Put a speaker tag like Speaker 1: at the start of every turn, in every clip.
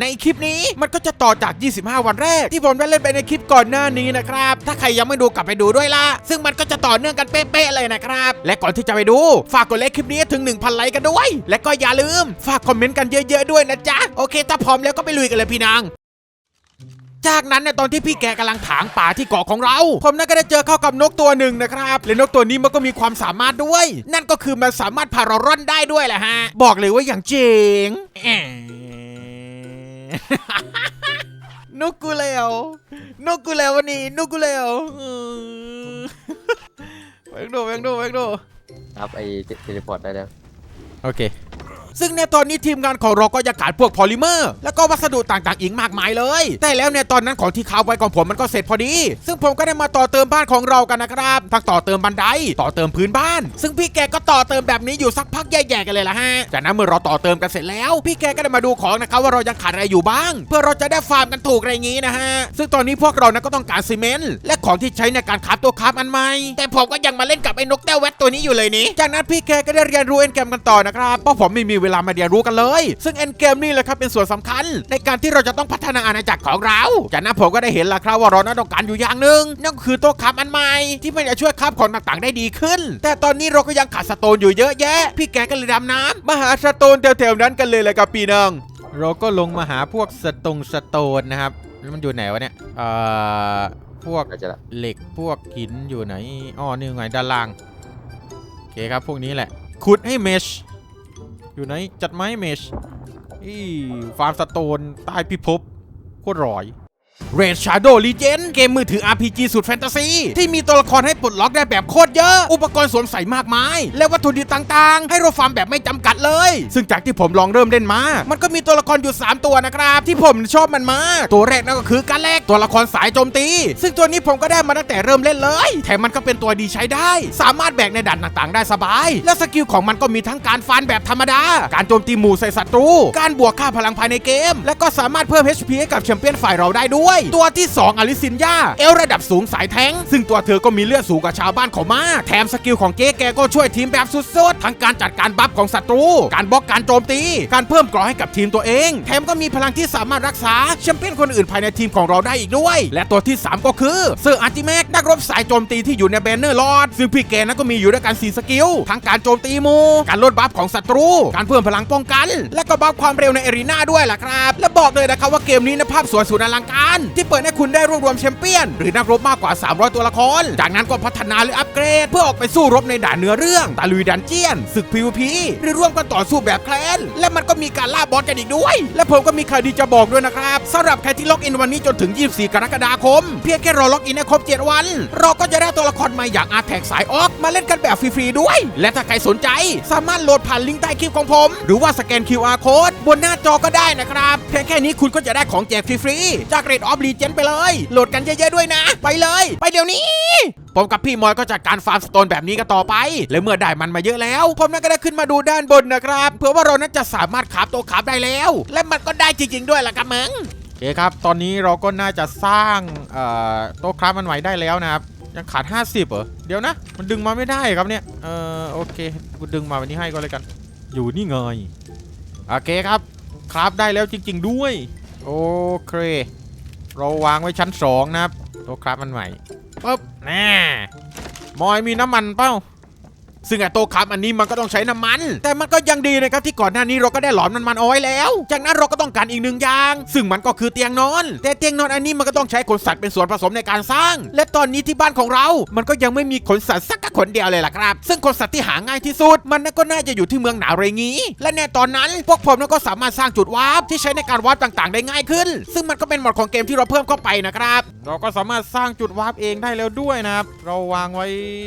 Speaker 1: ในคลิปนี้มันก็จะต่อจาก 25 วันแรก ที่ผมได้เล่นไปในคลิปก่อนหน้านี้นะครับ ถ้าใครยังไม่ดูกลับไปดูด้วยล่ะ ซึ่งมันก็จะต่อเนื่องกันเป๊ะๆเลยนะครับ และก่อนที่จะไปดู ฝากกดไลค์คลิปนี้ถึง 1,000 ไลค์กันด้วย และก็อย่าลืม ฝากคอมเมนต์กันเยอะ ๆด้วยนะจ๊ะ โอเค ถ้าพร้อมแล้วก็ไปลุยกันเลยพี่นางจากนั้นเนี่ยตอนที่พี่แกกำลังถางป่าที่เกาะของเรา ผมนั่นก็ได้เจอเข้ากับนกตัวหนึ่งนะครับและนกตัวนี้มันก็มีความสามารถด้วย นั่นก็คือมันสามารถพาเราร่อนได้ด้วยแหละฮะ บอกเลยว่าอย่างเจ๋ง นกกูแล้วนกกูแล้ววันนี้นกกูแล้วอืมแวงดูแวงดูแวงดู
Speaker 2: ครับไอเทเลพอร์ตได้แล้ว
Speaker 1: โอเค ซึ่งในตอนนี้ทีมงานของเราก็จะขาดพวกพอลิเมอร์ แล้วก็วัสดุต่างๆอีกมากมายเลย แต่แล้วในตอนนั้นของที่ค้าไว้ของผมมันก็เสร็จพอดี ซึ่งผมก็ได้มาต่อเติมบ้านของเรากันนะครับทั้งต่อเติมบันไดต่อเติมพื้นบ้าน ซึ่งพี่แกก็ต่อเติมแบบนี้อยู่สักพักแย่ๆกันเลยละฮะจากนั้นเมื่อเราต่อเติมกันเสร็จแล้ว พี่แกก็ได้มาดูของนะครับว่าเรายังขาดอะไรอยู่บ้าง เพื่อเราจะได้ฟาร์มกันถูกอะไรงี้นะฮะซึ่งตอนนี้พวกเรานั้นก็ต้องการซีเมนต์และของที่ใช้ในการคราฟตัวคราฟอันใหม่แต่ผมก็ยังมาเล่นกับไอ้นกแต้วแวดตัวนี้อยู่เลยนี่จากนั้นพี่แกก็ได้เรียนรู้เอ็นเกมกันต่อนะครับเพราะผมไม่มีเวลามาเรียนรู้กันเลย ซึ่งเอ็นเกมนี่แหละครับเป็นส่วนสำคัญ ในการที่เราจะต้องพัฒนาอาณาจักรของเรา จากนั้นผมก็ได้เห็นล้วครับว่าเราต้องการอยู่อย่างหนึ่งนั่นก็คือตัวคราฟอันใหม่ที่มันจะช่วยคราฟของต่างๆได้ดีขึ้น แต่ตอนนี้เราก็ยังขาดสโตนอยู่เยอะแยะ พี่แกก็เลยดำน้ำมาหาสโตนแถวๆนั้นกันเลยแหละครับปีนังเราก็ลงมาหาพวกสตงสโตนนะครับแล้วมันอยู่ไหนวะเนี่ยเอ่อพวกเหล็กพวกหินอยู่ไหนอ๋อนี่ไงด้านล่างโอเคครับพวกนี้แหละขุดให้เมช อยู่ไหน จัดไม้เมชอีฟาร์มสโตนใต้พิภพโคตรร่อย Red Shadow Legend เกมมือถือ RPG สุดแฟนตาซี ที่มีตัวละครให้ปลดล็อกได้แบบโคตรเยอะ อุปกรณ์สวมใส่มากมาย และวัตถุดิบต่างๆ ให้เราฟาร์มแบบไม่จำกัดเลย ซึ่งจากที่ผมลองเริ่มเล่นมา มันก็มีตัวละครอยู่ 3 ตัวนะครับ ที่ผมชอบมันมากตัวแรกนั่นก็คือกาแลกตัวละครสายโจมตี ซึ่งตัวนี้ผมก็ได้มาตั้งแต่เริ่มเล่นเลย แถมมันก็เป็นตัวดีใช้ได้ สามารถแบกในด่านต่างๆ ได้สบาย และสกิลของมันก็มีทั้งการฟันแบบธรรมดา การโจมตีหมู่ใส่ศัตรู การบวกค่าพลังภายในเกม และก็สามารถเพิ่ม HP ให้กับแชมเปี้ยนฝ่ายเราได้ด้วยตัวที่ 2อลิซินยาเอลระดับสูงสายแทงซึ่งตัวเธอก็มีเลือดสูงกว่าชาวบ้านเขามากแถมสกิลของเจ๊แกก็ช่วยทีมแบบสุดๆทั้งการจัดการบัฟของศัตรู การบล็อกการโจมตี การเพิ่มเกราะให้กับทีมตัวเอง แถมก็มีพลังที่สามารถรักษาแชมเปี้ยนคนอื่นภายในทีมของเราได้อีกด้วย และตัวที่ 3 ก็คือเซอร์อาร์ติแมกนักรบสายโจมตีที่อยู่ในแบนเนอร์ลอดซึ่งพี่แกนั้นก็มีอยู่ด้วยกัน4สกิลทั้งการโจมตีมูการลดบัฟของศัตรู การเพิ่มพลังป้องกัน และก็บัฟความเร็วในเอรีนาด้วยล่ะครับ และบอกเลยนะครับว่าเกมนี้นะภาพสวยสุดอลังการที่เปิดให้คุณได้รวบรวมแชมเปี้ยน หรือนักรบมากกว่า 300 ตัวละคร จากนั้นก็พัฒนาหรืออัปเกรด เพื่อออกไปสู้รบในด่านเนื้อเรื่องตะลุยดันเจียนศึก PVP หรือร่วมกันต่อสู้แบบแคลนและมันก็มีการล่าบอสกันอีกด้วย และผมก็มีข่าวดีจะบอกด้วยนะครับสำหรับใครที่ล็อกอินวันนี้จนถึง 24 กรกฎาคม เพียงแค่รอล็อกอินให้ครบ 7 วัน เราก็จะได้ตัวละครใหม่อย่างอาแท็กสายออกมาเล่นกันแบบฟรีๆด้วย และถ้าใครสนใจ สามารถโหลดผ่านลิงก์ใต้คลิปของผม หรือว่าสแกน QR code บนหน้าจอก็ได้นะครับเพียงแค่นี้คุณก็จะได้ของแจกฟรีๆจากเรดออฟลีเจนไปเลย โหลดกันเยอะๆด้วยนะ ไปเลย ไปเดี๋ยวนี้ ผมกับพี่มอยก็จัดการฟาร์มสโตนแบบนี้กันต่อไป และเมื่อได้มันมาเยอะแล้ว ผมนั้นก็ได้ขึ้นมาดูด้านบนนะครับเพื่อว่าเรานั้นจะสามารถขาบตัวขาบได้แล้ว และมันก็ได้จริง ๆ ด้วยล่ะครับมึงโอเคครับ ตอนนี้เราก็น่าจะสร้างเอ่อโต๊ะคราฟมันไหวได้แล้วนะครับ ยังขาด 50 เหรอ เดี๋ยวนะ มันดึงมาไม่ได้ครับเนี่ย เออโอเค กูดึงมาวันนี้ให้ก็เลยกัน อยู่นี่ไง โอเคครับคราฟได้แล้วจริง ๆ ด้วย โอเค เราวางไว้ชั้น 2 นะครับ ตัวคราฟมันใหม่ปุ๊บแน่มอยมีน้ำมันเป้า ซึ่งไอ้โตะคำอันนี้มันก็ต้องใช้น้ำมัน แต่มันก็ยังดีนะครับที่ก่อนหน้านี้เราก็ได้หลอมน้ำมันเอาไว้แล้ว จากนั้นเราก็ต้องการอีกหนึ่งอย่าง ซึ่งมันก็คือเตียงนอน แต่เตียงนอนอันนี้มันก็ต้องใช้ขนสัตว์เป็นส่วนผสมในการสร้าง และตอนนี้ที่บ้านของเรา มันก็ยังไม่มีขนสัตว์สักขนเดียวเลยล่ะครับ ซึ่งขนสัตว์ที่หาง่ายที่สุด มันก็น่าจะอยู่ที่เมืองหนาวเรงี้ และในตอนนั้นพวกผมก็สามารถสร้างจุดวาร์ปที่ใช้ในการวาร์ปต่างๆ ได้ง่ายขึ้น ซึ่งมันก็เป็นหมดของเกมที่เราเพิ่มเข้าไปนะครับ เราก็สามารถสร้างจุดวาร์ปเองได้แล้วด้วยนะครับ เราวางไว้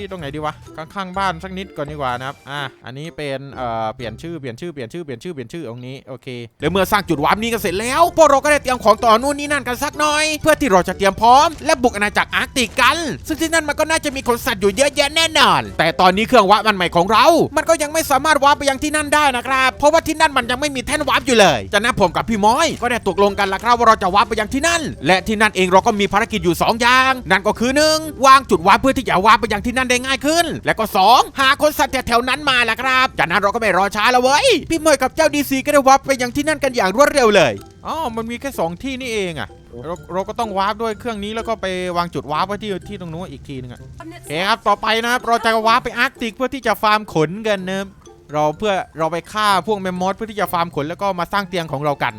Speaker 1: ตรงไหนดีวะข้างๆบ้านสักนิดก่อนดีกว่านะครับ อะ อันนี้เป็นเอ่อเปลี่ยนชื่อ เปลี่ยนชื่อ เปลี่ยนชื่อ เปลี่ยนชื่อ เปลี่ยนชื่อตรงนี้ โอเค แล้วเมื่อสร้างจุดวาร์ปนี้กันเสร็จแล้ว พวกเราก็ได้เตรียมของต่อนู่นนี่นั่นกันสักหน่อย เพื่อที่เราจะเตรียมพร้อม และบุกอาณาจักรอาร์กติกกัน ซึ่งที่นั่นมันก็น่าจะมีขนสัตว์อยู่เยอะแยะแน่นอน แต่ตอนนี้เครื่องวาร์ปมันใหม่ของเรา มันก็ยังไม่สามารถวาร์ปไปยังที่นั่นได้นะครับ เพราะว่าที่นั่นมันยังไม่มีแท่นวาร์ปอยู่เลย จากนั้นผมกับพี่ม้อยก็ได้ตกลงกันละครับว่าเราจะวาร์ปไปยังที่นั่น และที่นั่นเองเราก็มีภารกิจอยู่สอย่าง นั่นก็คือหนึ่งวางจุดวาร์ปเพื่อที่จะวาร์ปไปยังที่นั่นได้ง่ายขึ้น และก็สองหาคนสัตว์แถวๆนั้นมาละครับ จากนั้นเราก็ไม่รอช้าแล้วเว้ย พี่ม้อยกับเจ้าดีซีก็ได้วาร์ปไปยังที่นั่นกันอย่างรวดเร็วเลยอ๋อมันมีแค่สองที่นี่เองอะเราเราก็ต้องวาร์ปด้วยเครื่องนี้แล้วก็ไปวางจุดวาร์ปไว้ที่ที่ตรงนู้นอีกทีนึงอะโอเคครับต่อไปนะครับเราจะวาร์ปไปอาร์กติกเพื่อที่จะฟาร์มขนกันนะเราเพื่อเราไปฆ่าพวกแมมมอสเพื่อที่จะฟาร์มขนแล้วก็มาสร้างเตียงของเรากัน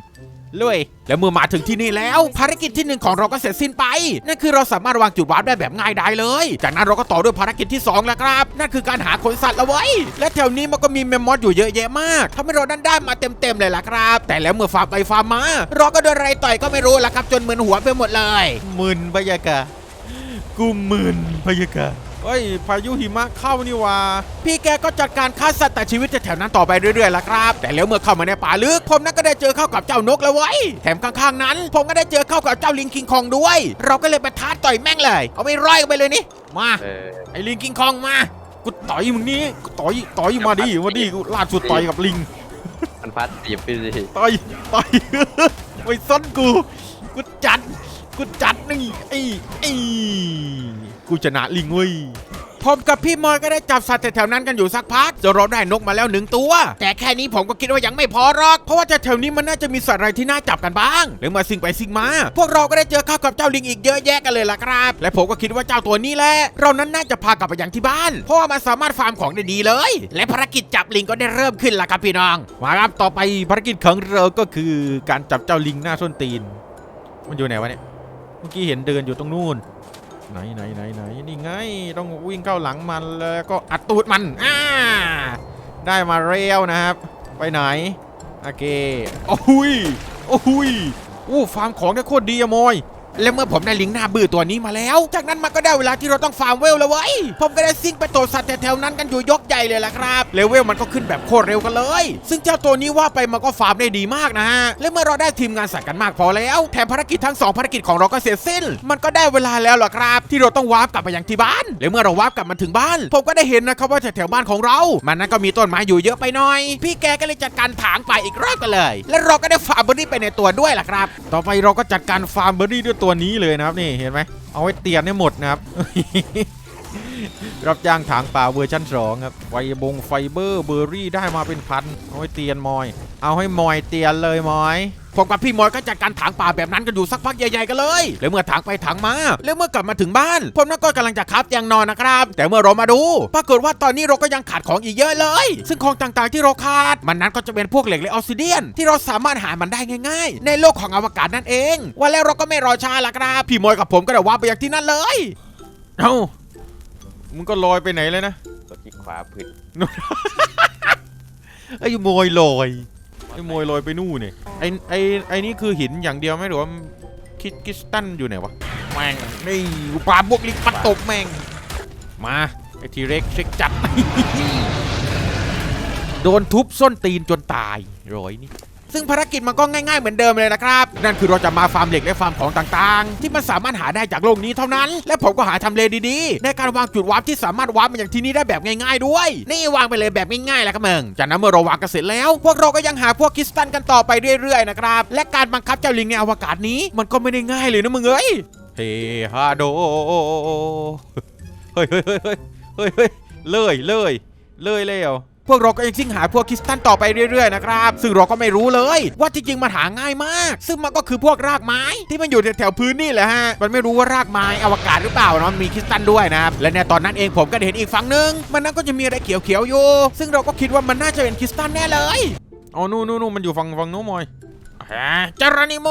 Speaker 1: เลยแล้วเมื่อมาถึงที่นี่แล้ว ภารกิจที่หนึ่งของเราก็เสร็จสิ้นไป นั่นคือเราสามารถวางจุดวาร์ปได้แบบง่ายดายเลย จากนั้นเราก็ต่อด้วยภารกิจที่สองแล้วครับ นั่นคือการหาขนสัตว์เอาไว้และแถวนี้มันก็มีแมมมอสอยู่เยอะแยะมากทำให้เราด้านได้มาเต็มๆเลยล่ะครับ แต่แล้วเมื่อฟาร์มไปฟาร์มมาเราก็โดนอะไรต่อยก็ไม่รู้ละครับ จนมึนหัวไปหมดเลยมึนบรรยากาศกูมึนพยากาศ เฮ้ย พายุหิมะเข้านี่หว่า พี่แกก็จัดการฆ่าสัตว์แต่ชีวิตจะแถวนั้นต่อไปเรื่อยๆละครับ แต่แล้วเมื่อเข้ามาในป่าลึก ผมนั้นก็ได้เจอเข้ากับเจ้านกแล้วเว้ยแถมข้างๆนั้น ผมก็ได้เจอเข้ากับเจ้าลิงคิงคองด้วย เราก็เลยไปท้าต่อยแม่งเลย เอาไปร้อยกันไปเลยนี่ มา
Speaker 2: เออ
Speaker 1: ไอ้ลิงคิงคองมา กูต่อยมึงนี่กูต่อย ต่อยมาดิมาดิกูล่าสุดต่อยกับลิง
Speaker 2: มันพัดตีบไปสิ
Speaker 1: ต่อยต่อยไม่ซ้นกู กูจัด กูจัดนี่ไอ้ไอ้ กูชนะลิงเว้ยผมกับพี่มอยก็ได้จับสัตว์แถวๆนั้นกันอยู่สักพักจนเราได้นกมาแล้วหนึ่งตัว แต่แค่นี้ผมก็คิดว่ายังไม่พอหรอก เพราะว่าแถวๆนี้มันน่าจะมีสัตว์อะไรที่น่าจับกันบ้างหรือมาสิ่งไปสิ่งมา พวกเราก็ได้เจอเข้ากับเจ้าลิงอีกเยอะแยะกันเลยล่ะครับ และผมก็คิดว่าเจ้าตัวนี้แหละเรานั้นน่าจะพากลับไปยังที่บ้าน เพราะว่ามันสามารถฟาร์มของได้ดีเลย และภารกิจจับลิงก็ได้เริ่มขึ้นล้วครับพี่น้องมาครับต่อไปภารกิจของเราก็คือการจับเจ้าลิงหน้าส้นตีน มันอยู่ไหนวะเนี่ยเมื่อกี้เห็นเดินอยู่ตรงนู่น ไหนไหนไหนไหนนี่ไง ต้องวิ่งเข้าหลังมันแล้วก็อัดตูดมันอ่าได้มาเร็วนะครับ ไปไหน โอเคโอ้ยโอ้ยโอ้ฟาร์มของได้โคตรดีอะมอย และเมื่อผมได้ลิงหน้าบื้อตัวนี้มาแล้ว จากนั้นมันก็ได้เวลาที่เราต้องฟาร์มเวลแล้วเว้ย ผมก็ได้ซิ่งไปโตดสัตว์แถวๆนั้นกันอยู่ยกใหญ่เลยล่ะครับเลเวลมันก็ขึ้นแบบโคตรเร็วกันเลย ซึ่งเจ้าตัวนี้ว่าไปมันก็ฟาร์มได้ดีมากนะฮะ และเมื่อเราได้ทีมงานสัตว์กันมากพอแล้ว แถมภารกิจทั้งสองภารกิจของเราก็เสร็จสิ้น มันก็ได้เวลาแล้วล่ะครับ ที่เราต้องวาร์ปกลับไปยังที่บ้าน และเมื่อเราวาร์ปกลับมาถึงบ้าน ผมก็ได้เห็นนะครับว่าแถวๆบ้านของเรา มันนั้นก็มีต้นไม้อยู่เยอะไปหน่อย พี่แกก็เลยจัดการถางป่าอีกรอบกันเลย และเราก็ได้ฟาร์มเบอร์รี่ไปในตัวด้วยล่ะครับ ต่อไปเราก็จัดการฟาร์มเบอร์รี่ด้วยตัวนี้เลยนะครับนี่เห็นไหมเอาไว้เตียนให้หมดนะครับ รับจ้างถางป่าเวอร์ชัน2ครับไฟบงไฟเบอร์เบอร์รี่ได้มาเป็นพันเอาไว้เตียนมอย เอาให้มอยเตียนเลยมอย ผมกับพี่มอยก็จัดการถางป่าแบบนั้นกันอยู่สักพักใหญ่ๆกันเลย แล้วเมื่อถางไปถางมา แล้วเมื่อกลับมาถึงบ้าน ผมนั่นก็กำลังจะคับเตียงนอนนะครับ แต่เมื่อเรามาดู ปรากฏว่าตอนนี้เราก็ยังขาดของอีกเยอะเลย ซึ่งของต่างๆที่เราขาด มันนั้นก็จะเป็นพวกเหล็กและออกซิเดียน ที่เราสามารถหามันได้ง่าย ๆ ในโลกของอวกาศนั่นเอง ว่าแล้วเราก็ไม่รอช้าละครับ พี่มอยกับผมก็ได้ว่าไปอย่างที่นั่นเลย เอ้ามึงก็ลอยไปไหนเลยนะ
Speaker 2: กดที่ขวาพืช
Speaker 1: ไอ้โมยลอย ไอ้โมยลอยไปนู่นเนี่ยไอ้ไอ้ไอ้นี่คือหินอย่างเดียวไหมหรือว่าคิดกิสตันอยู่ไหนวะแม่งนี่กูปาบวกลิงปัดตบแม่งมาไอ้ทีเร็กเช็คจัดโดนทุบส้นตีนจนตายร้อยนี่ ซึ่งภารกิจมันก็ง่ายๆเหมือนเดิมเลยนะครับ นั่นคือเราจะมาฟาร์มเหล็กและฟาร์มของต่างๆ ที่มันสามารถหาได้จากโลกนี้เท่านั้น และผมก็หาทำเลดีๆ ในการวางจุดวาร์ปที่สามารถวาร์ปมาอย่างที่นี่ได้แบบง่ายๆด้วย นี่วางไปเลยแบบง่ายๆแหละครับมึงจากนั้นเมื่อเราวางกันเสร็จแล้ว พวกเราก็ยังหาพวกคริสตัลกันต่อไปเรื่อยๆนะครับและการบังคับเจ้าลิงในอวกาศนี้มันก็ไม่ได้ง่ายเลยนะมึงเอ้ยเฮฮาโดเฮ้ยเฮ้ยเฮ้ยเฮ้ยเฮ้ยเฮ้ยเลยเลยเลยแล้ว พวกเราก็ยังซิ่งหาพวกคริสตัลต่อไปเรื่อยๆนะครับ ซึ่งเราก็ไม่รู้เลย ว่าจริงๆมันหาง่ายมาก ซึ่งมันก็คือพวกรากไม้ที่มันอยู่แถวๆพื้นนี่แหละฮะมันไม่รู้ว่ารากไม้อวกาศหรือเปล่าเนาะมีคริสตัลด้วยนะครับและในตอนนั้นเองผมก็ได้เห็นอีกฝั่งหนึ่งมันนั่นก็จะมีอะไรเขียวๆอยู่ซึ่งเราก็คิดว่ามันน่าจะเป็นคริสตัลแน่เลยอ๋อนู่นนู่นมันอยู่ฝั่งฝั่งโน้นมอยฮะจารานิโม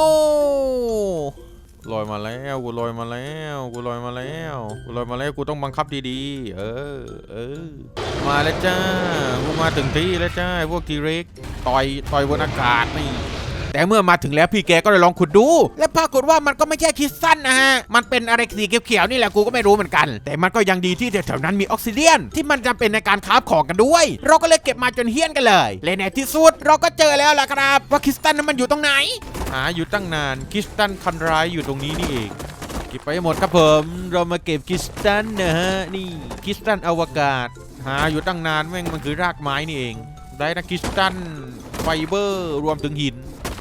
Speaker 1: ลอยมาแล้วกูลอยมาแล้วกูลอยมาแล้วกูลอยมาแล้วกูต้องบังคับดีๆ เออเออมาแล้วจ้ากูมาถึงที่แล้วจ้าพวกทีเร็กต่อยต่อยบนอากาศนี่ แต่เมื่อมาถึงแล้วพี่แกก็เลยลองขุดดู และปรากฏว่ามันก็ไม่ใช่คริสตัลนะฮะ มันเป็นอะไรสีเขียวๆนี่แหละกูก็ไม่รู้เหมือนกัน แต่มันก็ยังดีที่แถวๆนั้นมีออกซิเดียน ที่มันจำเป็นในการคาฟของกันด้วย เราก็เลยเก็บมาจนเฮี้ยนกันเลยและในที่สุดเราก็เจอแล้วล่ะครับ ว่าคริสตัลนั้นมันอยู่ตรงไหน หาอยู่ตั้งนานคริสตันคันร้ายอยู่ตรงนี้นี่เองเก็บไปหมดครับผมเรามาเก็บคริสตันนะฮะนี่คริสตันอวกาศ หาอยู่ตั้งนานแม่งมันคือรากไม้นี่เอง ได้นะคริสตันไฟเบอร์รวมถึงหิน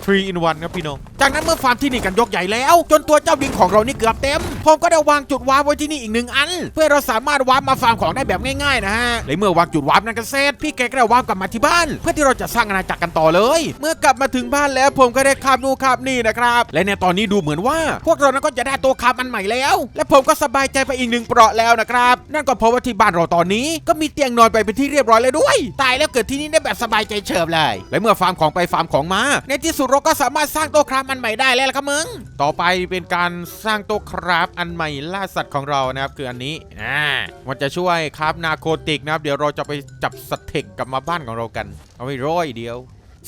Speaker 1: 3 in 1ครับพี่น้อง จากนั้นเมื่อฟาร์มที่นี่กันยกใหญ่แล้ว จนตัวเจ้าบิงของเรานี่เกือบเต็ม ผมก็ได้วางจุดวาร์ปไว้ที่นี่อีกหนึ่งอัน เพื่อเราสามารถวาร์ปมาฟาร์มของได้แบบง่ายๆนะฮะและเมื่อวางจุดวาร์ปนั้นกันเสร็จพี่แกก็ได้วาร์ปกลับมาที่บ้าน เพื่อที่เราจะสร้างอาณาจักรกันต่อเลย เมื่อกลับมาถึงบ้านแล้วผมก็ได้คาบนู่นคาบนี่นะครับและในตอนนี้ดูเหมือนว่า พวกเรานั้นก็จะได้ตัวคาบอันใหม่แล้ว และผมก็สบายใจไปอีกหนึ่งเปราะแล้วนะครับนั่นก็เพราะว่าที่บ้านเราตอนนี้ก็มีเตียงนอนไปเป็นที่เรียบร้อยแล้วด้วย ตายแล้วเกิดที่นี่ได้แบบสบายใจเฉิบเลย และเมื่อฟาร์มของไปฟาร์มของมาในที่สุดเราก็สามารถสร้างตัวคราฟอันใหม่ได้แล้วล่ะครับมึง ต่อไปเป็นการสร้างตัวคราฟอันใหม่ล่าสัตว์ของเรานะครับคืออันนี้อ่ามันจะช่วยคราฟนาโคติกนะครับ เดี๋ยวเราจะไปจับสเต็กกลับมาบ้านของเรากัน เอาไว้ร้อยเดียว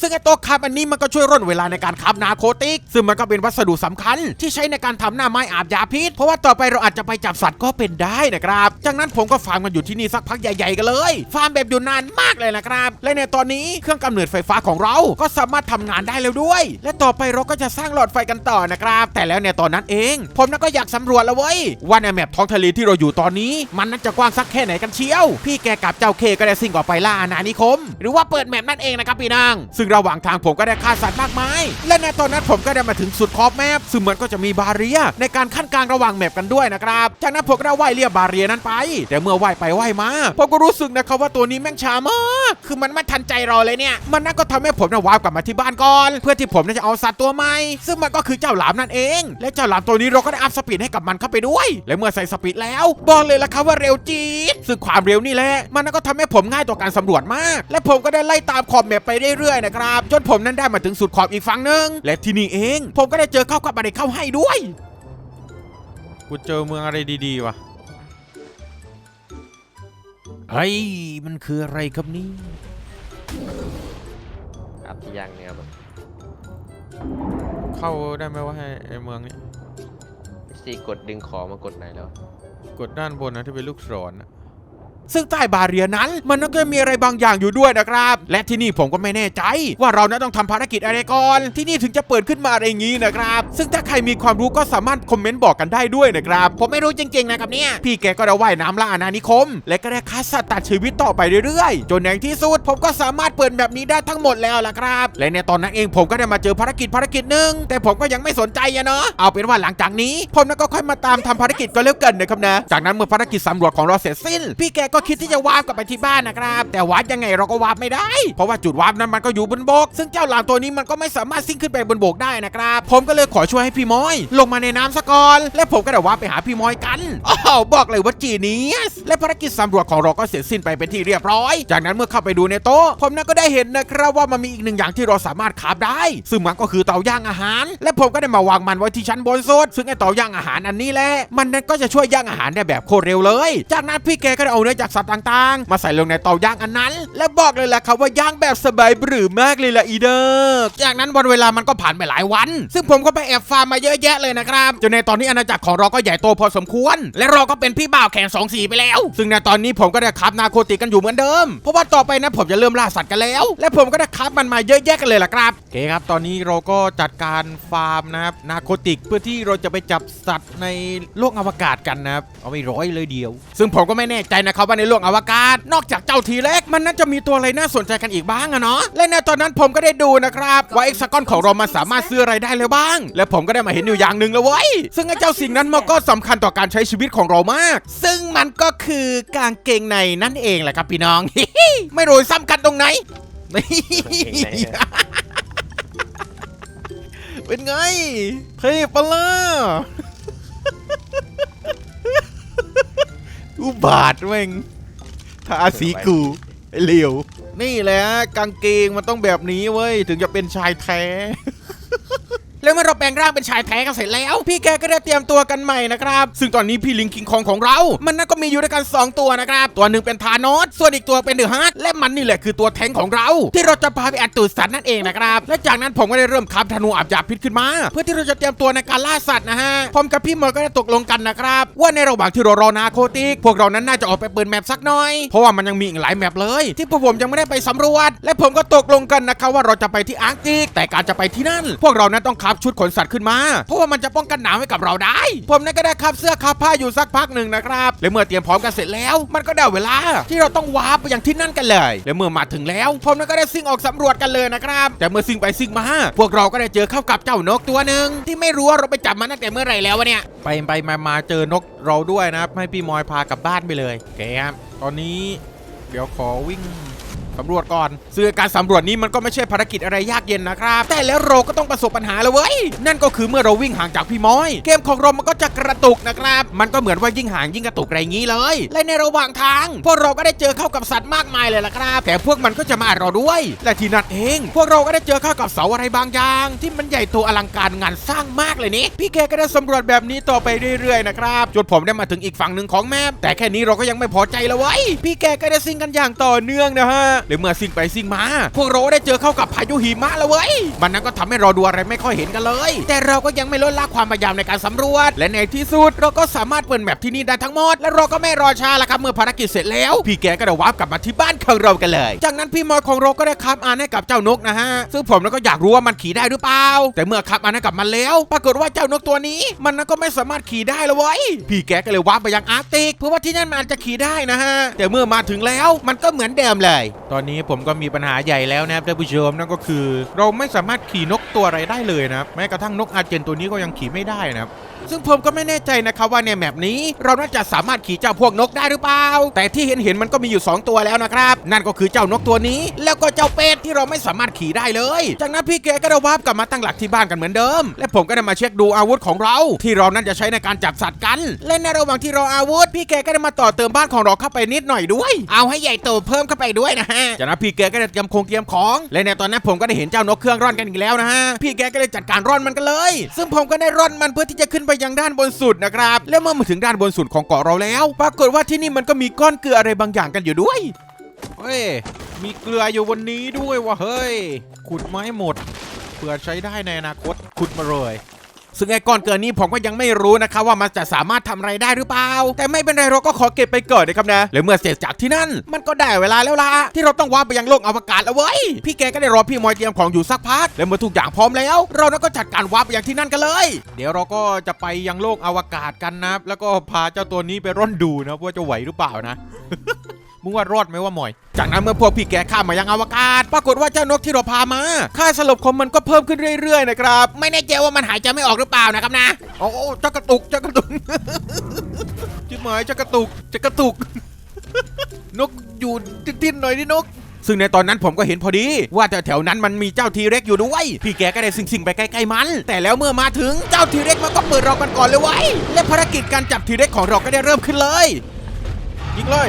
Speaker 1: ซึ่งไอ้ตัวคาบอันนี้มันก็ช่วยร่นเวลาในการคับนาโคติก ซึ่งมันก็เป็นวัสดุสำคัญ ที่ใช้ในการทำหน้าไม้อาบยาพิษ เพราะว่าต่อไปเราอาจจะไปจับสัตว์ก็เป็นได้นะครับ จากนั้นผมก็ฟาร์มกันอยู่ที่นี่สักพักใหญ่ๆกันเลย ฟาร์มแบบอยู่นานมากเลยนะครับ และในตอนนี้เครื่องกำเนิดไฟฟ้าของเราก็สามารถทำงานได้แล้วด้วย และต่อไปเราก็จะสร้างหลอดไฟกันต่อนะครับ แต่แล้วในตอนนั้นเอง ผมนั้นก็อยากสำรวจแล้วเว้ยว่าในแมปท้องทะเลที่เราอยู่ตอนนี้ มันนั้นจะกว้างสักแค่ไหนกันเชียว พี่แกกับเจ้าเคก็ได้สิ่งออกไปล่าอาณานิคม หรือว่าเปิดแมปนั่นเองนะครับพี่นางซึ่งระหว่างทางผมก็ได้ฆ่าสัตว์มากมาย และในตอนนั้นผมก็ได้มาถึงสุดขอบแมปซึ่งมันก็จะมีบาเรียในการขั้นกลางระหว่างแมปกันด้วยนะครับ จากนั้นผมก็ได้ว่ายเรียบบาเรียนั้นไป แต่เมื่อว่ายไปว่ายมาผมก็รู้สึกนะครับว่าตัวนี้แม่งช้ามาก คือมันไม่ทันใจเราเลยเนี่ย มันนั่นก็ทำให้ผมนะวาร์ปกลับมาที่บ้านก่อน เพื่อที่ผมจะเอาสัตว์ตัวใหม่ ซึ่งมันก็คือเจ้าหลามนั่นเอง และเจ้าหลามตัวนี้เราก็ได้อัพสปีดให้กับมันเข้าไปด้วย และเมื่อใส่สปีดแล้วบอกเลยละครับว่าเร็วจี๊ดซึ่งความเร็วนี่แหละมันนั่นก็ทำให้ผมง่ายต่อการสำรวจมาก และผมก็ได้ไล่ตามขอบแมปไปเรื่อยๆนะครับจนผมนั้นได้มาถึงสุดขอบอีกฝั่งหนึ่งและที่นี่เอง ผมก็ได้เจอเข้ากับอะไรเข้าให้ด้วย กูเจอเมืองอะไรดีๆวะเฮ้ยมันคืออะไรครับนี่
Speaker 2: ครับที่ย่างเนื้อแบบ
Speaker 1: เข้าได้ไหมว่าให้ไอเมืองนี้
Speaker 2: ซีกดดึงของมากดไหนแล้ว
Speaker 1: กดด้านบนนะที่เป็นลูกศรนะ ซึ่งใต้บาเรียนั้น มันก็มีอะไรบางอย่างอยู่ด้วยนะครับ และที่นี่ผมก็ไม่แน่ใจ ว่าเรานั้นต้องทำภารกิจอะไรก่อนที่นี่ถึงจะเปิดขึ้นมาอะไรอย่างนี้นะครับ ซึ่งถ้าใครมีความรู้ก็สามารถคอมเมนต์บอกกันได้ด้วยนะครับ ผมไม่รู้จริงๆนะครับเนี่ยพี่แกก็ได้ว่ายน้ำล่าอาณานิคม และก็ได้ฆ่าสัตว์ตัดชีวิตต่อไปเรื่อยๆ จนในที่สุดผมก็สามารถเปิดแบบนี้ได้ทั้งหมดแล้วล่ะครับ และในตอนนั้นเองผมก็ได้มาเจอภารกิจภารกิจหนึ่งแต่ผมก็ยังไม่สนใจอะเนาะเอาเป็นว่าหลังจากนี้ ผมก็ค่อยมาตามทำภารกิจก็แล้วกันนะครับนะ จากนั้นเมื่อภารกิจสำรวจของเราเสร็จสิ้น พี่แกก็คิดที่จะวาร์ปกลับไปที่บ้านนะครับ แต่วาร์ปยังไงเราก็วาร์ปไม่ได้ เพราะว่าจุดวาร์ปนั้นมันก็อยู่บนบก ซึ่งเจ้าหลามตัวนี้มันก็ไม่สามารถซิ่งขึ้นไปบนบกได้นะครับ ผมก็เลยขอช่วยให้พี่ม้อย ลงมาในน้ำซะก่อน และผมก็ได้วาร์ปไปหาพี่ม้อยกันอ้าวบอกเลยว่าจีเนียสและภารกิจสำรวจของเราก็เสร็จสิ้นไปเป็นที่เรียบร้อย จากนั้นเมื่อเข้าไปดูในโต๊ะผมนั้นก็ได้เห็นนะครับว่ามันมีอีกหนึ่งอย่างที่เราสามารถคาบได้ ซึ่งมันก็คือเตาย่างอาหาร และผมก็ได้มาวางมันไว้ที่ชั้นบนสุดซึ่งไอเตาย่างอาหารอันนี้แหละมันนั้นก็จะช่วยย่างอาหารได้แบบโคตรเร็วเลย จากนั้นพี่แกก็ได้เอาเนื้อจากสัตว์ต่างๆ มาใส่ลงในเตาย่างอันนั้น และบอกเลยแหละครับว่าย่างแบบสบายบรือมากเลยล่ะอีเดอร์จากนั้นวันเวลามันก็ผ่านไปหลายวัน ซึ่งผมก็ไปแอบฟาร์มมาเยอะแยะเลยนะครับจนในตอนนี้อาณาจักรของเราก็ใหญ่โตพอสมควร และเราก็เป็นพี่บ่าวแข่งสองสีไปแล้ว ซึ่งในตอนนี้ผมก็ได้คับนาโคติกันอยู่เหมือนเดิมเพราะว่าต่อไปนะผมจะเริ่มล่าสัตว์กันแล้ว และผมก็ได้คับมันมาเยอะแยะกันเลยล่ะครับโอเคครับ ตอนนี้เราก็จัดการฟาร์มนะครับนาโคติกเพื่อที่เราจะไปจับสัตว์ในโลกอวกาศกันนะครับเอาไปร้อยเลยเดียว ซึ่งผมก็ไม่แน่ใจนะครับว่าในโลกอวกาศ นอกจากเจ้าทีเล็กมันน่าจะมีตัวอะไรน่าสนใจกันอีกบ้างอะเนาะและในตอนนั้นผมก็ได้ดูนะครับว่าเอ็กซ์กอนของเรามันสามารถซื้ออะไรได้แล้วบ้าง และผมก็ได้มาเห็นอยู่อย่างหนึ่งแล้วเว้ยซึ่งไอ้เจ้าสิ่งนั้นมันก็สำคัญต่อการใช้ชีวิตของเรามาก ซึ่งมันก็คือกางเกงในนั่นเองแหละครับพี่น้อง ไม่รู้ซ้ำกันตรงไหนเป็นไงเท่ปะล่ะ อุบาทแม่งทาสีกูไอ้เหลียว นี่แหละกางเกงมันต้องแบบนี้เว้ย ถึงจะเป็นชายแท้ แล้วเมื่อเราแปลงร่างเป็นชายแท้กันเสร็จแล้ว พี่แกก็ได้เตรียมตัวกันใหม่นะครับ ซึ่งตอนนี้พี่ลิงคิงคองของเรา มันนั่นก็มีอยู่ด้วยกัน 2 ตัวนะครับ ตัวหนึ่งเป็นธานอสส่วนอีกตัวเป็นเดอะฮาร์ดและมันนี่แหละคือตัวแทงของเรา ที่เราจะพาไปอัดตูดสัตว์นั่นเองนะครับ และจากนั้นผมก็ได้เริ่มคับธนูอับยาพิษขึ้นมา เพื่อที่เราจะเตรียมตัวในการล่าสัตว์นะฮะผมกับพี่เมย์ก็ได้ตกลงกันนะครับว่าในระหว่างที่เรารอนาโคติก พวกเรานั้นน่าจะออกไปเปิดแมปสักหน่อย เพราะว่ามันยังมีอีกหลายแมปเลย ที่พวกผมยังไม่ได้ไปสำรวจ และผมก็ตกลงกันนะครับว่าเราจะไปที่อาร์กติก แต่การจะไปที่นั่น พวกเรานั้นต้องขัครับชุดขนสัตว์ขึ้นมา เพราะว่ามันจะป้องกันหนาวให้กับเราได้ ผมนั่นก็ได้ครับเสื้อครับผ้าอยู่สักพักหนึ่งนะครับและเมื่อเตรียมพร้อมกันเสร็จแล้ว มันก็ได้เวลา ที่เราต้องวาร์ปไปยังที่นั่นกันเลยและเมื่อมาถึงแล้ว ผมนั่นก็ได้ซิ่งออกสำรวจกันเลยนะครับ แต่เมื่อซิ่งไปซิ่งมา พวกเราก็ได้เจอเข้ากับเจ้านกตัวหนึ่งที่ไม่รู้ว่าเราไปจับมันตั้งแต่เมื่อไหร่แล้ววะเนี่ยไปไปมามาเจอนกเราด้วยนะครับให้พี่มอยพากลับบ้านไปเลยโอเคครับตอนนี้ เดี๋ยวขอวิ่ง สำรวจก่อนซึ่งการสำรวจนี้มันก็ไม่ใช่ภารกิจอะไรยากเย็นนะครับ แต่แล้วเราก็ต้องประสบปัญหาแล้วเว้ย นั่นก็คือเมื่อเราวิ่งห่างจากพี่ม้อย เกมของเรามันก็จะกระตุกนะครับ มันก็เหมือนว่ายิ่งห่างยิ่งกระตุกอะไรงี้เลย และในระหว่างทาง พวกเราก็ได้เจอเข้ากับสัตว์มากมายเลยล่ะครับ แต่พวกมันก็จะมาเราด้วย และทีนั้นเอง พวกเราก็ได้เจอเข้ากับเสาอะไรบางอย่าง ที่มันใหญ่โตอลังการงานสร้างมากเลยนี่พี่แกก็ได้สำรวจแบบนี้ต่อไปเรื่อยๆนะครับจนผมได้มาถึงอีกฝั่งหนึ่งของแมปแต่แค่นี้เราก็ยังไม่พอใจแล้วเว้ยพี่แกก็ได้ซิ่งกันอย่างต่อเนื่องนะฮะหรือเมื่อซิ่งไปซิ่งมา พวกเราได้เจอเข้ากับพายุหิมะแล้วเว้ยมันนั้นก็ทำให้เราดูอะไรไม่ค่อยเห็นกันเลย แต่เราก็ยังไม่ลดละความพยายามในการสำรวจ และในที่สุดเราก็สามารถเปิดแมปที่นี่ได้ทั้งหมด และเราก็ไม่รอช้าละครับเมื่อภารกิจเสร็จแล้ว พี่แกก็ได้วาร์ปกลับมาที่บ้านของเรากันเลย จากนั้นพี่มอของเราก็ได้คับอ่านให้กับเจ้านกนะฮะซึ่งผมแล้วก็อยากรู้ว่ามันขี่ได้หรือเปล่า แต่เมื่อคับอ่านให้กับมันแล้ว ปรากฏว่าเจ้านกตัวนี้ มันนั้นก็ไม่สามารถขี่ได้เลยเว้ยพี่แกก็เลยวาร์ปไปยังอาร์ติก เพื่อว่าที่นั่นมันจจะขี่ได้นะฮะแต่เมื่อมาถึงแล้วมันก็เหมือนเดิมเลยตอนอนนี้ผมก็มีปัญหาใหญ่แล้วนะครับท่านผู้ชมนั่นก็คือ เราไม่สามารถขี่นกตัวอะไรได้เลยนะครับแม้กระทั่งนกอาเจนตัวนี้ก็ยังขี่ไม่ได้นะครับซึ่งผมก็ไม่แน่ใจนะครับว่าในแมปนี้ เราน่าจะสามารถขี่เจ้าพวกนกได้หรือเปล่า แต่ที่เห็นเห็นมันก็มีอยู่ 2 ตัวแล้วนะครับ นั่นก็คือเจ้านกตัวนี้ แล้วก็เจ้าเป็ดที่เราไม่สามารถขี่ได้เลย จากนั้นพี่แกก็ได้วาร์ปกลับมาตั้งหลักที่บ้านกันเหมือนเดิม และผมก็ได้มาเช็คดูอาวุธของเรา ที่เรานั้นจะใช้ในการจับสัตว์กัน และในระหว่างที่เราอาวุธ พี่แกก็ได้มาต่อเติมบ้านของเราเข้าไปนิดหน่อยด้วย เอาให้ใหญ่โตเพิ่มเข้าไปด้วยนะฮะ จากนั้นพี่แกก็ได้เตรียมคงเตรียมของ และในตอนนั้นผมก็ได้เห็นเจ้านกเครื่องร่อนกันอีกแล้วนะฮะ พี่แกก็ได้จัดการร่อนมันกันเลย ซึ่งผมก็ได้ร่อนมันเพื่อที่จะขึ้นไปยังด้านบนสุดนะครับ และเมื่อมาถึงด้านบนสุดของเกาะเราแล้ว ปรากฏว่าที่นี่มันก็มีก้อนเกลืออะไรบางอย่างกันอยู่ด้วย เฮ้ย มีเกลืออยู่บนนี้ด้วยวะเฮ้ย ขุดไม้หมด เผื่อใช้ได้ในอนาคต ขุดมาเลย ซึ่งไอ้ก้อนเกลือนี้ผมก็ยังไม่รู้นะครับว่ามันจะสามารถทำอะไรได้หรือเปล่า แต่ไม่เป็นไรเราก็ขอเก็บไปก่อนนะครับนะและเมื่อเสร็จจากที่นั่น มันก็ได้เวลาแล้วล่ะที่เราต้องว้าร์ปไปยังโลกอวกาศแล้วเว้ยพี่แกก็ได้รอพี่มอยเตรียมของอยู่สักพักและเมื่อทุกอย่างพร้อมแล้ว เรานั้นก็จัดการว้าร์ปไปยังที่นั่นกันเลย เดี๋ยวเราก็จะไปยังโลกอวกาศกันนะแล้วก็พาเจ้าตัวนี้ไปร่อนดูนะว่าจะไหวหรือเปล่านะ มึงว่ารอดไหมว่าหมอย จากนั้นเมื่อพวกพี่แกข้ามมายังอวกาศ ปรากฏว่าเจ้านกที่เราพามา ค่าสลบของมันก็เพิ่มขึ้นเรื่อยๆนะครับ ไม่แน่ใจว่ามันหายใจไม่ออกหรือเปล่านะครับนะ โอ้โอ้จะกระตุกเจะกระตุกจิ๋หมายจะกระตุกเจะกระตุก นกอยู่ดิ้นๆหน่อยดินกซึ่งในตอนนั้นผมก็เห็นพอดี ว่าแถวๆนั้นมันมีเจ้าทีเร็กอยู่ด้วย พี่แกก็ได้สิงๆไปใกล้ๆมัน แต่แล้วเมื่อมาถึงเจ้าทีเร็กมันก็เปิดเรากันก่อนเลยไว้ และภารกิจการจับทีเร็กของเราก็ได้เริ่มขึ้นเลย ยิงเลย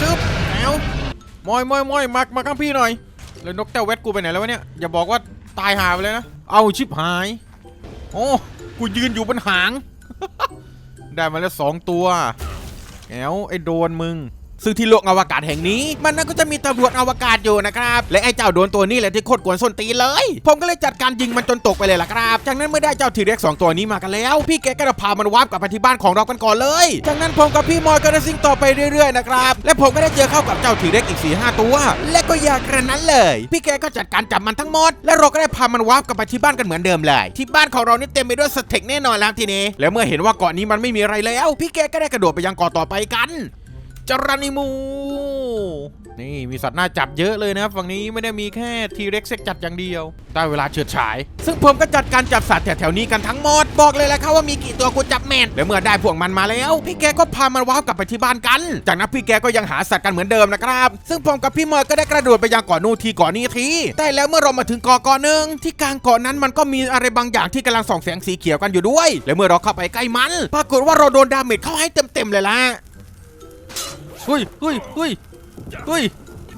Speaker 1: จึ๊บแอวมอยมอยมอยมามาข้างพี่หน่อย แล้วนกเต้าแวดกูไปไหนแล้ววะเนี่ย อย่าบอกว่าตายหาไปเลยนะ เอาชิบหาย โอ้ กูยืนอยู่บนหาง ได้มาแล้วสองตัวแอวไอ้โดนมึง ซึ่งที่โลกอวกาศแห่งนี้ มันนั่นก็จะมีตำรวจอวกาศอยู่นะครับและไอ้เจ้าโดนตัวนี้แหละที่โคตรกวนส้นตีนเลย ผมก็เลยจัดการยิงมันจนตกไปเลยล่ะครับ จากนั้นเมื่อได้เจ้าทีเร็กสองตัวนี้มากันแล้ว พี่แกก็จะพามันวาร์ปกลับไปที่บ้านของเรากันก่อนเลย จากนั้นผมกับพี่มอยก็ได้ซิ่งต่อไปเรื่อยๆนะครับและผมก็ได้เจอเข้ากับเจ้าทีเร็กอีก4ีหตัว และก็อยากกระนั้นเลย พี่แกก็จัดการจับมันทั้งหมด และเราก็ได้พามันวาร์ปกลับไปที่บ้านกันเหมือนเดิมเลย ที่บ้านของเรานี่เต็มไปด้วยสเต็กแน่นอนแล้วทีนี้ แล้วเมื่อเห็นว่าเกาะนี้มันไม่มีอะไรแล้ว พี่แกก็ได้กระโดดไปยังเกาะต่อไปกัน จารานิมู นี่มีสัตว์น่าจับเยอะเลยนะครับฝั่งนี้ไม่ได้มีแค่ทีเร็กเซ็กจัดอย่างเดียว ได้เวลาเฉิดฉาย ซึ่งผมก็จัดการจับสัตว์แถวๆนี้กันทั้งหมด บอกเลยแหละครับว่ามีกี่ตัวกูจับแมนแล้วเมื่อได้พวกมันมาแล้ว พี่แกก็พามันว้าวกลับไปที่บ้านกัน จากนั้นพี่แกก็ยังหาสัตว์กันเหมือนเดิมนะครับ ซึ่งผมกับพี่มอยก็ได้กระโดดไปยังเกาะนู่นทีเกาะนี้ทีแต่แล้วเมื่อเรามาถึงเกาะเกาะหนึ่งที่กลางเกาะนั้นมันก็มีอะไรบางอย่างที่กำลังส่องแสงสีเขียวกันอยู่ด้วย และเมื่อเราเข้าไปใกล้มัน ปรากฏว่าเราโดนดาเมจเข้าให้เต็มๆเลยละ เฮ้ยเฮ้ยเฮ้ยเฮ้ย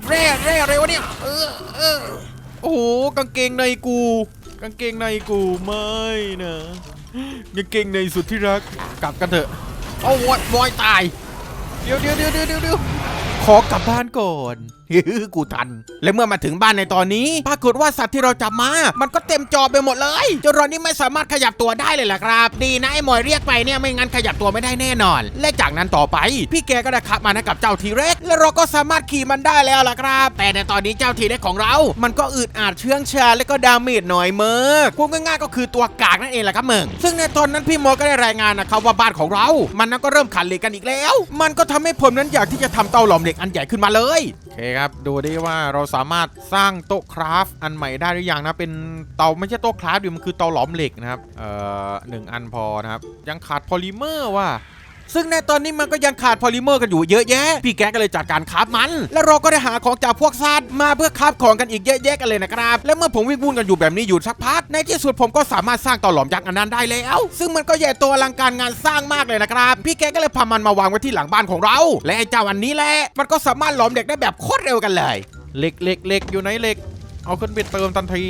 Speaker 1: แร่แร่อะไรวะเนี่ยเออเออโอ้โหกางเกงในกู กางเกงในกูไม่นะกางเกงในสุดที่รักกลับกันเถอะเอาวอดบอยตายเดี๋ยวเดี๋ยวเดี๋ยวเดี๋ยวเดี๋ยวขอกลับบ้านก่อน กูทัน และเมื่อมาถึงบ้านในตอนนี้ ปรากฏว่าสัตว์ที่เราจับมา มันก็เต็มจอไปหมดเลยจนเรานี่ไม่สามารถขยับตัวได้เลยล่ะครับ ดีนะไอ้หมอยเรียกไปเนี่ยไม่งั้นขยับตัวไม่ได้แน่นอน และจากนั้นต่อไป พี่แกก็ได้ขับมานะกับเจ้าทีเร็กและเราก็สามารถขี่มันได้แล้วล่ะครับ แต่ในตอนนี้เจ้าทีเร็กของเรา มันก็อึดอัดเชื่องชาและก็ดาเมจหน่อยเมากพูดง่ายๆก็คือตัวกากนั่นเองแหละครับมึงซึ่งในตอนนั้นพี่โมก็ได้รายงานนะครับว่าบ้านของเรา มันนั้นก็เริ่มขันเหล็กกันอีกแล้ว มันก็ทำให้ผมนั้นอยากที่จะทำเตาหลอมเหล็กอันใหญ่ขึ้นมาเลยโอเคครับ ดูดิว่าเราสามารถสร้างโต๊ะคราฟอันใหม่ได้หรือยังนะ เป็นเตาไม่ใช่โต๊ะคราฟดิมันคือเตาหลอมเหล็กนะครับ เอ่อหนึ่งอันพอนะครับ ยังขาดพอลิเมอร์ว่ะ ซึ่งในตอนนี้มันก็ยังขาดพอลิเมอร์กันอยู่เยอะแยะ พี่แกก็เลยจัดการคราฟมัน แล้วเราก็ได้หาของจากพวกสัตว์มาเพื่อคราฟของกันอีกเยอะแยะกันเลยนะครับ และเมื่อผมวิ่งวุ่นกันอยู่แบบนี้อยู่สักพัก ในที่สุดผมก็สามารถสร้างเตาหลอมยักษ์อันนั้นได้แล้ว ซึ่งมันก็ใหญ่โตอลังการงานสร้างมากเลยนะครับ พี่แกก็เลยพามันมาวางไว้ที่หลังบ้านของเรา และไอ้เจ้าอันนี้แหละ มันก็สามารถหลอมเหล็กได้แบบโคตรเร็วกันเลยเหล็กเหล็กเหล็กอยู่ไหนเหล็ก เอาขึ้นไปเติมทันที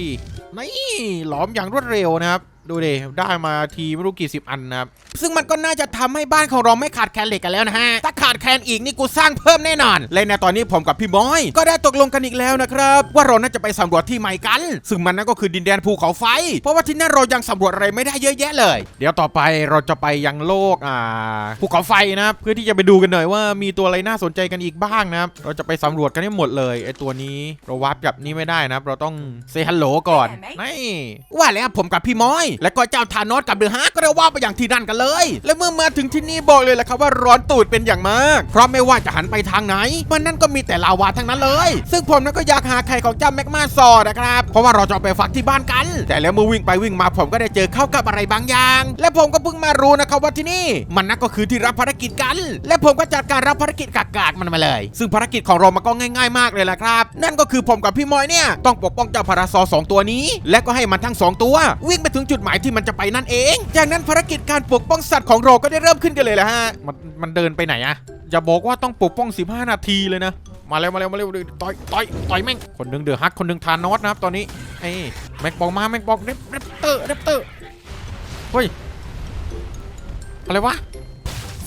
Speaker 1: นี่หลอมอย่างรวดเร็วนะครับ ดูดิได้มาทีไม่รู้กี่สิบอันนะครับ ซึ่งมันก็น่าจะทำให้บ้านของเราไม่ขาดแคลนเหล็กกันแล้วนะฮะ ถ้าขาดแคลนอีกนี่กูสร้างเพิ่มแน่นอนและในตอนนี้ผมกับพี่บอย ก็ได้ตกลงกันอีกแล้วนะครับ ว่าเราน่าจะไปสำรวจที่ใหม่กัน ซึ่งมันนั่นก็คือดินแดนภูเขาไฟ เพราะว่าที่นั่นเรายังสำรวจอะไรไม่ได้เยอะแยะเลย เดี๋ยวต่อไปเราจะไปยังโลกอ่าภูเขาไฟนะครับเพื่อที่จะไปดูกันหน่อยว่ามีตัวอะไรน่าสนใจกันอีกบ้างนะครับเราจะไปสำรวจกันให้หมดเลยไอตัวนี้เราวัดกับนี่ไม่ได้นะครับ เราต้องเซฮัลโหลก่อนนี่ว่าแล้วผมกับพี่ม้อย และก็เจ้าธานอสกับเดือฮาร์กก็ได้ว่าไปอย่างที่นั่นกันเลยและเมื่อมาถึงที่นี่บอกเลยแหละครับว่าร้อนตูดเป็นอย่างมาก เพราะไม่ว่าจะหันไปทางไหน มันนั่นก็มีแต่ลาวาทั้งนั้นเลย ซึ่งผมนั้นก็อยากหาไข่ของเจ้าแมกมาซอนะครับ เพราะว่าเราจะไปฝักที่บ้านกัน แต่แล้วเมื่อวิ่งไปวิ่งมาผมก็ได้เจอเข้ากับอะไรบางอย่าง และผมก็เพิ่งมารู้นะครับว่าที่นี่ มันนั่นก็คือที่รับภารกิจกัน และผมก็จัดการรับภารกิจกากๆมันมาเลย ซึ่งภารกิจของเรามันก็ง่ายๆมากเลยแหละครับ นั่นก็คือผมกับพี่มอยเนี่ยต้องปกป้องเจ้าพาราซอสองตัวนี้ และก็ให้มันทั้งสองตัว วิ่งไปถึงจุดหมายที่มันจะไปนั่นเอง จากนั้นภารกิจการปกป้องสัตว์ของเราก็ได้เริ่มขึ้นกันเลยแหละฮะ มันมันเดินไปไหนอะอย่าบอกว่าต้องปกป้อง 15 นาทีเลยนะ มาเร็วมาเร็วมาเร็วต่อยต่อยต่อยแม่ง คนหนึ่งเดือดฮักคนหนึ่งทานนอสนะครับตอนนี้ไอ้แม็กบอกมาแม็กบอกเรปเรปเตอร์เรปเตอร์เฮ้ยอะไรวะ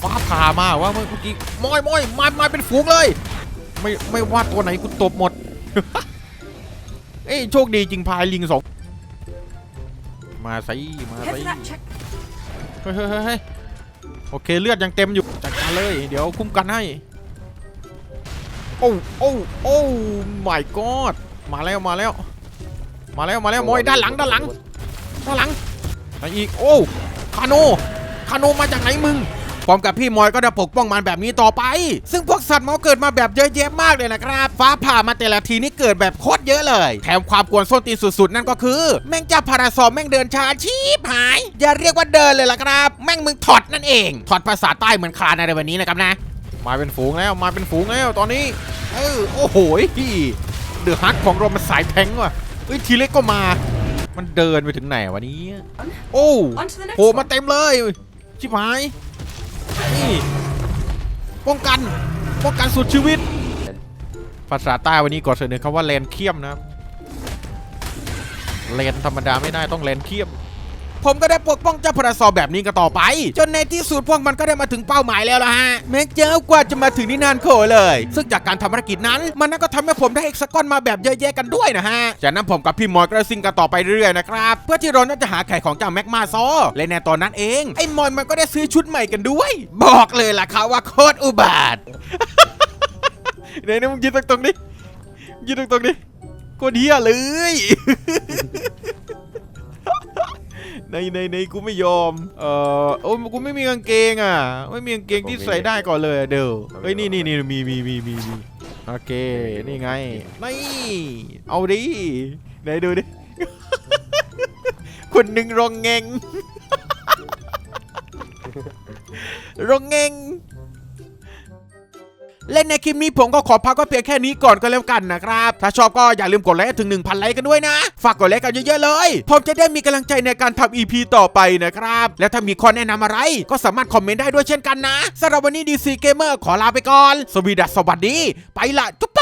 Speaker 1: ฟ้าผ่ามาว่าเมื่อกี้มอยมอยมามาเป็นฝูงเลย ไม่ไม่ว่าตัวไหนกูตบหมดเอ้ยโชคดีจริงพายลิงสองมาใสิมา
Speaker 3: Head
Speaker 1: สิ
Speaker 3: for that check.
Speaker 1: เฮ้ยเฮ้ยโอเคเลือดยังเต็มอยู่จัดการเลย เดี๋ยวคุ้มกันให้ โอ้โอ้โอ้ my god มาแล้วมาแล้ว มาแล้วมาแล้วมอยด้านหลังด้านหลังด้านหลังไปอีกโอ้คาโนคาโนมาจากไหนมึง ผมกับพี่มอยก็จะปกป้องมันแบบนี้ต่อไป ซึ่งพวกสัตว์มันเกิดมาแบบเยอะแยะมากเลยนะครับ ฟ้าผ่ามาแต่ละทีนี่เกิดแบบโคตรเยอะเลย แถมความกวนส้นตีนสุดๆ นั่นก็คือ แม่งเจ้าพาราซอมแม่งเดินช้าชีพหาย อย่าเรียกว่าเดินเลยล่ะครับ แม่งมึงถอดนั่นเอง ถอดภาษาใต้เหมือนคลานอะไรแบบนี้นะครับนะ มาเป็นฝูงแล้วมาเป็นฝูงแล้วตอนนี้ เออโอ้โหพี่เดือดฮักของเรามันสายแทงว่ะเฮ้ยทีเล็กก็มา มันเดินไปถึงไหนวะนี้โอ้โผล่มาเต็มเลยชิบหาย นี่ป้องกันป้องกันสุดชีวิต ภาษาใต้วันนี้ก่อนเสนอคำว่าแลนเคียมนะครับแลนธรรมดาไม่ได้ต้องแลนเคียม ผมก็ได้ปกป้องเจ้าพระซอแบบนี้กันต่อไป จนในที่สุดพวกมันก็ได้มาถึงเป้าหมายแล้วล่ะฮะแม็กเจ้ากว่าจะมาถึงนี่นานโขเลย ซึ่งจากการทำภารกิจนั้น มันก็ทำให้ผมได้เอ็กซ์กอนมาแบบเยอะแยะกันด้วยนะฮะจากนั้นผมกับพี่มอยก็ได้ซิ่งกันต่อไปเรื่อยๆนะครับเพื่อที่เราจะหาไข่ของเจ้าแม็กมาซอและในตอนนั้นเองไอ้มอยมันก็ได้ซื้อชุดใหม่กันด้วย บอกเลยล่ะครับว่าโคตรอุบาทไหนนี่มึงยืนตรงตรงๆนี้ยืนตรงตรงๆนี้โคตรเฮียเลย ในในในกูไม่ยอม เอ่อโอ้ยกูไม่มีกางเกงอะ ไม่มีกางเกงที่ใส่ได้ก่อนเลยอะเดี๋ยวเฮ้ยนี่นี่นี่มีมีมีมีมีโอเค นี่ไง นี่ เอาดิไหนดูดิ คนหนึ่งรองเงง รองเงง เล่นในคลิปนี้ผมก็ขอพักก็เพียงแค่นี้ก่อนก็แล้วกันนะครับ ถ้าชอบก็อย่าลืมกดไลค์ให้ถึง 1,000 ไลค์กันด้วยนะ ฝากกดไลค์กันเยอะๆเลย ผมจะได้มีกำลังใจในการทำ EP ต่อไปนะครับ และถ้ามีข้อแนะนำอะไร ก็สามารถคอมเมนต์ได้ด้วยเช่นกันนะสำหรับวันนี้ดีซีเกมเมอร์ขอลาไปก่อน สวีดัสสวัสดี ไปละจุ๊บ